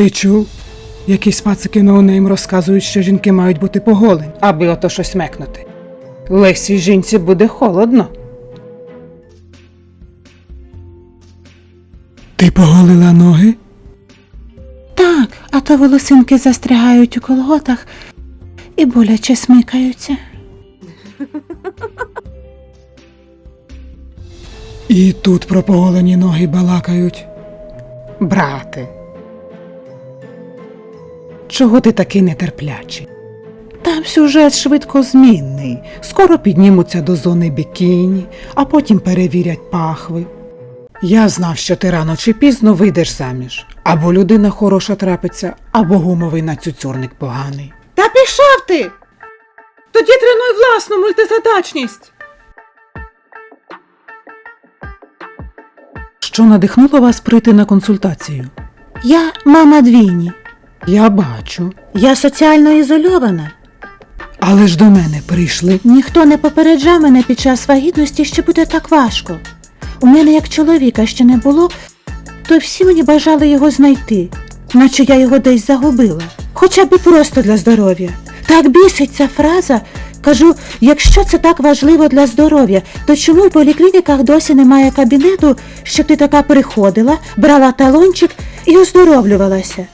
Ти чув? Якісь пацики ноунейм розказують, що жінки мають бути поголені, аби ото щось мекнути. Лесі жінці буде холодно. Ти поголила ноги? Так, а то волосинки застрягають у колготах і боляче смикаються. І тут про поголені ноги балакають. Брате. Чого ти такий нетерплячий? Там сюжет швидкозмінний. Скоро піднімуться до зони бікіні, а потім перевірять пахви. Я знав, що ти рано чи пізно вийдеш заміж. Або людина хороша трапиться, або гумовий нацюцюрник поганий. Та пішов ти! Тоді тренуй власну мультизадачність. Що надихнуло вас прийти на консультацію? Я мама двійні. Я бачу. Я соціально ізольована. Але ж до мене прийшли. Ніхто не попереджав мене під час вагітності, що буде так важко. У мене як чоловіка ще не було, то всі мені бажали його знайти, наче я його десь загубила. Хоча б просто для здоров'я. Так бісить ця фраза. Кажу, якщо це так важливо для здоров'я, то чому в поліклініках досі немає кабінету, щоб ти така приходила, брала талончик і оздоровлювалася?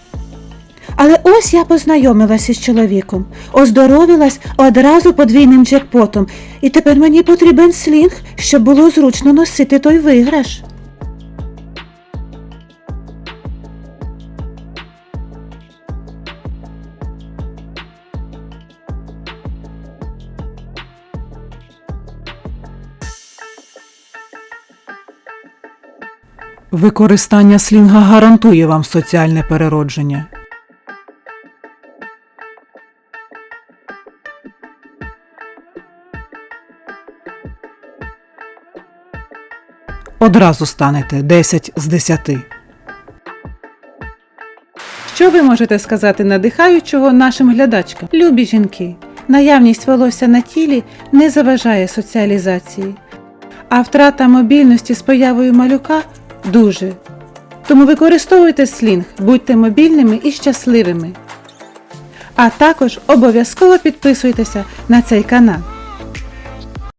Але ось я познайомилася з чоловіком, оздоровилась одразу подвійним джекпотом, і тепер мені потрібен слінг, щоб було зручно носити той виграш. Використання слінга гарантує вам соціальне переродження. Одразу станете 10 з 10. Що ви можете сказати надихаючого нашим глядачкам? Любі жінки, наявність волосся на тілі не заважає соціалізації, а втрата мобільності з появою малюка дуже. Тому використовуйте слінг, будьте мобільними і щасливими. А також обов'язково підписуйтеся на цей канал.